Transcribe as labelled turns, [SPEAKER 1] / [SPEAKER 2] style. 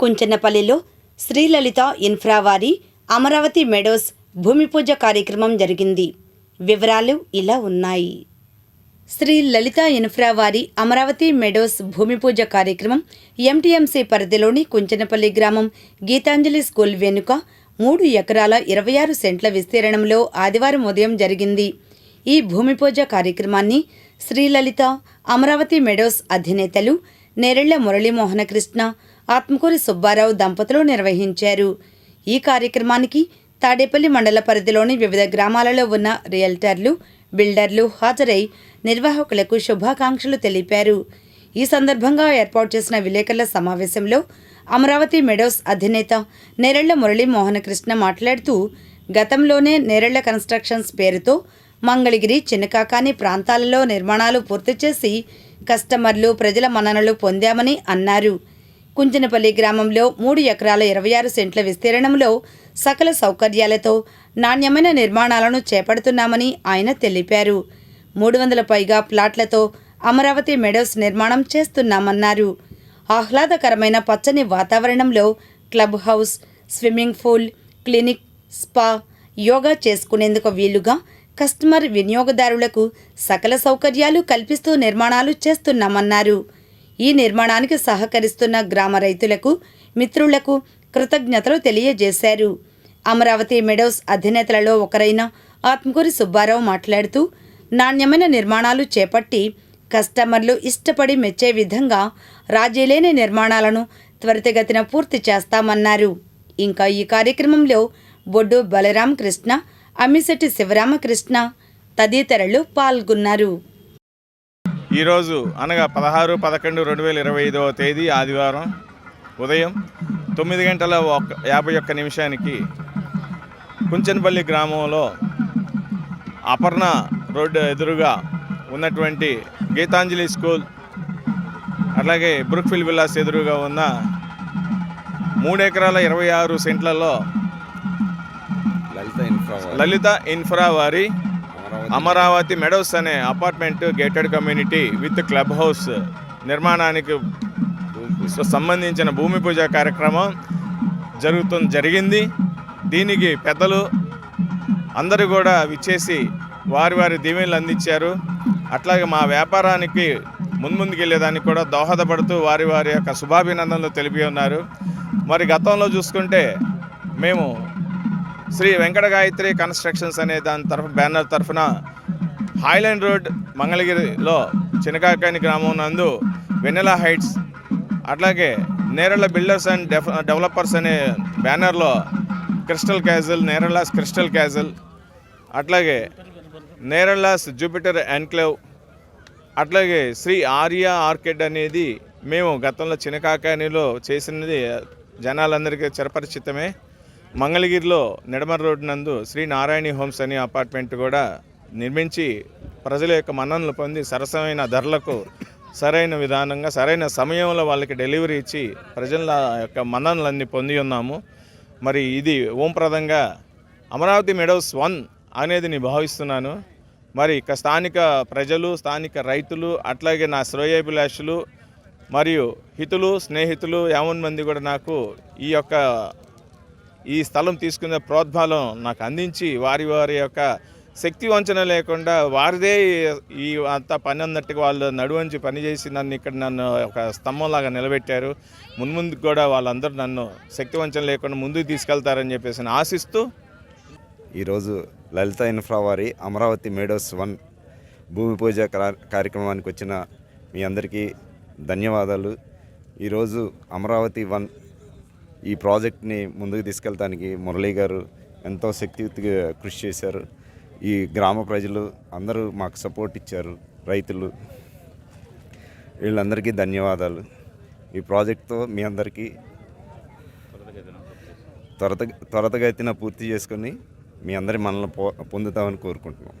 [SPEAKER 1] కుంచనపల్లిలో శ్రీలలిత ఇన్ఫ్రావారి అమరావతి మెడోస్ భూమి పూజ కార్యక్రమం జరిగింది. వివరాలు ఇలా ఉన్నాయి. శ్రీ లలిత ఇన్ఫ్రావారి అమరావతి మెడోస్ భూమి పూజ కార్యక్రమం ఎంటీఎంసీ పరిధిలోని కుంచనపల్లి గ్రామం గీతాంజలి స్కూల్ వెనుక మూడు ఎకరాల ఇరవై ఆరు సెంట్ల విస్తీర్ణంలో ఆదివారం ఉదయం జరిగింది. ఈ భూమి పూజ కార్యక్రమాన్ని శ్రీలలిత అమరావతి మెడోస్ అధినేతలు నేరెళ్ళ మురళీమోహన కృష్ణ ఆత్మకూరి సుబ్బారావు దంపతులు నిర్వహించారు. ఈ కార్యక్రమానికి తాడేపల్లి మండల పరిధిలోని వివిధ గ్రామాలలో ఉన్న రియల్టర్లు బిల్డర్లు హాజరై నిర్వాహకులకు శుభాకాంక్షలు తెలిపారు. ఈ సందర్భంగా ఏర్పాటు చేసిన విలేకరుల సమావేశంలో అమరావతి మెడోస్ అధినేత నేరళ్ళ మురళీ మోహనకృష్ణ మాట్లాడుతూ గతంలోనే నేరళ్ళ కన్స్ట్రక్షన్స్ పేరుతో మంగళగిరి చిన్నకాకాని ప్రాంతాలలో నిర్మాణాలు పూర్తి చేసి కస్టమర్లు ప్రజల మన్ననలు పొందామని అన్నారు. కుంజనపల్లి గ్రామంలో మూడు ఎకరాల ఇరవై ఆరు సెంట్ల విస్తీర్ణంలో సకల సౌకర్యాలతో నాణ్యమైన నిర్మాణాలను చేపడుతున్నామని ఆయన తెలిపారు. మూడు వందల పైగా ప్లాట్లతో అమరావతి మెడోస్ నిర్మాణం చేస్తున్నామన్నారు. ఆహ్లాదకరమైన పచ్చని వాతావరణంలో club house swimming pool clinic spa yoga చేసుకునేందుకు వీలుగా కస్టమర్ వినియోగదారులకు సకల సౌకర్యాలు కల్పిస్తూ నిర్మాణాలు చేస్తున్నామన్నారు. ఈ నిర్మాణానికి సహకరిస్తున్న గ్రామ రైతులకు మిత్రులకు కృతజ్ఞతలు తెలియజేశారు. అమరావతి మెడోస్ అధినేతలలో ఒకరైన ఆత్మకూరి సుబ్బారావు మాట్లాడుతూ నాణ్యమైన నిర్మాణాలు చేపట్టి కస్టమర్లు ఇష్టపడి మెచ్చే విధంగా రాజీలేని నిర్మాణాలను త్వరితగతిన పూర్తి చేస్తామన్నారు. ఇంకా ఈ కార్యక్రమంలో బొడ్డు బలరామకృష్ణ అమ్మిశెట్టి శివరామకృష్ణ తదితరులు పాల్గొన్నారు.
[SPEAKER 2] ఈరోజు అనగా పదహారు పదకొండు రెండు వేల ఇరవై ఐదవ తేదీ ఆదివారం ఉదయం తొమ్మిది గంటల ఒక యాభై ఒక్క నిమిషానికి కుంచనపల్లి గ్రామంలో అపర్ణ రోడ్డు ఎదురుగా ఉన్నటువంటి గీతాంజలి స్కూల్ అట్లాగే బ్రుక్ఫిల్ విల్లాస్ ఎదురుగా ఉన్న మూడు ఎకరాల ఇరవై ఆరు సెంట్లలో
[SPEAKER 3] లలిత ఇన్ఫ్రా వారి
[SPEAKER 2] లలిత ఇన్ఫ్రా వారి
[SPEAKER 3] అమరావతి.
[SPEAKER 2] మెడోస్ అనే apartment gated community with club house నిర్మాణానికి సంబంధించిన భూమి పూజ కార్యక్రమం జరుగుతుంది జరిగింది. దీనికి పెద్దలు అందరూ కూడా విచ్చేసి వారి వారి దీవెనలు అందించారు. అట్లాగే మా వ్యాపారానికి ముందుకు వెళ్ళేదానికి కూడా దోహదపడుతూ వారి వారి యొక్క శుభాభినందనలు తెలిపి ఉన్నారు. మరి గతంలో చూసుకుంటే మేము శ్రీ వెంకట గాయత్రి కన్స్ట్రక్షన్స్ అనే దాని తరఫు బ్యానర్ తరఫున హైలాండ్ రోడ్ మంగళగిరిలో చినకాకాని గ్రామం నందు వెన్నెలా హైట్స్ అట్లాగే నేరళ్ళ బిల్డర్స్ అండ్ డెఫ డెవలపర్స్ అనే బ్యానర్లో crystal castle Nerallas crystal castle అట్లాగే నేరళాస్ జూపిటర్ ఎన్క్లేవ్ అట్లాగే శ్రీ ఆర్యా ఆర్కిడ్ అనేది మేము గతంలో చినకాకానిలో చేసినది జనాలందరికీ చిరపరిచితమే. మంగళగిరిలో నిడమర్ రోడ్ నందు శ్రీ నారాయణి హోమ్స్ అనే అపార్ట్మెంట్ కూడా నిర్మించి ప్రజల యొక్క మన్ననలు పొంది సరసమైన ధరలకు సరైన విధానంగా సరైన సమయంలో వాళ్ళకి డెలివరీ ఇచ్చి ప్రజల యొక్క మన్ననలన్నీ పొంది ఉన్నాము. మరి ఇది ఓంప్రదంగా అమరావతి మెడోస్ వన్ అనేది నేను భావిస్తున్నాను. మరి ఇక స్థానిక ప్రజలు స్థానిక రైతులు అట్లాగే నా శ్రేయోభిలాషులు మరియు హితులు స్నేహితులు యావన్ మంది కూడా నాకు ఈ యొక్క ఈ స్థలం తీసుకునే ప్రోద్బలం నాకు అందించి వారి వారి యొక్క శక్తి వంచన లేకుండా వారిదే ఈ అంత పని అన్నట్టుగా వాళ్ళు నడువంచి పనిచేసి నన్ను ఇక్కడ నన్ను ఒక స్తంభంలాగా నిలబెట్టారు. మున్ముందుకు కూడా వాళ్ళందరూ నన్ను శక్తి వంచన లేకుండా ముందుకు తీసుకెళ్తారని చెప్పేసి నేను ఆశిస్తూ
[SPEAKER 3] ఈరోజు లలిత ఇన్ఫ్రా వారి అమరావతి మేడోస్ వన్ భూమి పూజ కార్యక్రమానికి వచ్చిన మీ అందరికీ ధన్యవాదాలు. ఈరోజు అమరావతి వన్ ఈ ప్రాజెక్ట్ని ముందుకు తీసుకెళ్ళడానికి మురళీ గారు ఎంతో శక్తియుక్తిగా కృషి చేశారు. ఈ గ్రామ ప్రజలు అందరూ మాకు సపోర్ట్ ఇచ్చారు రైతులు. వీళ్ళందరికీ ధన్యవాదాలు. ఈ ప్రాజెక్ట్తో మీ అందరికీ త్వరత త్వరతగతిన పూర్తి చేసుకొని మీ అందరి మనల్ని పొందుతామని కోరుకుంటున్నాం.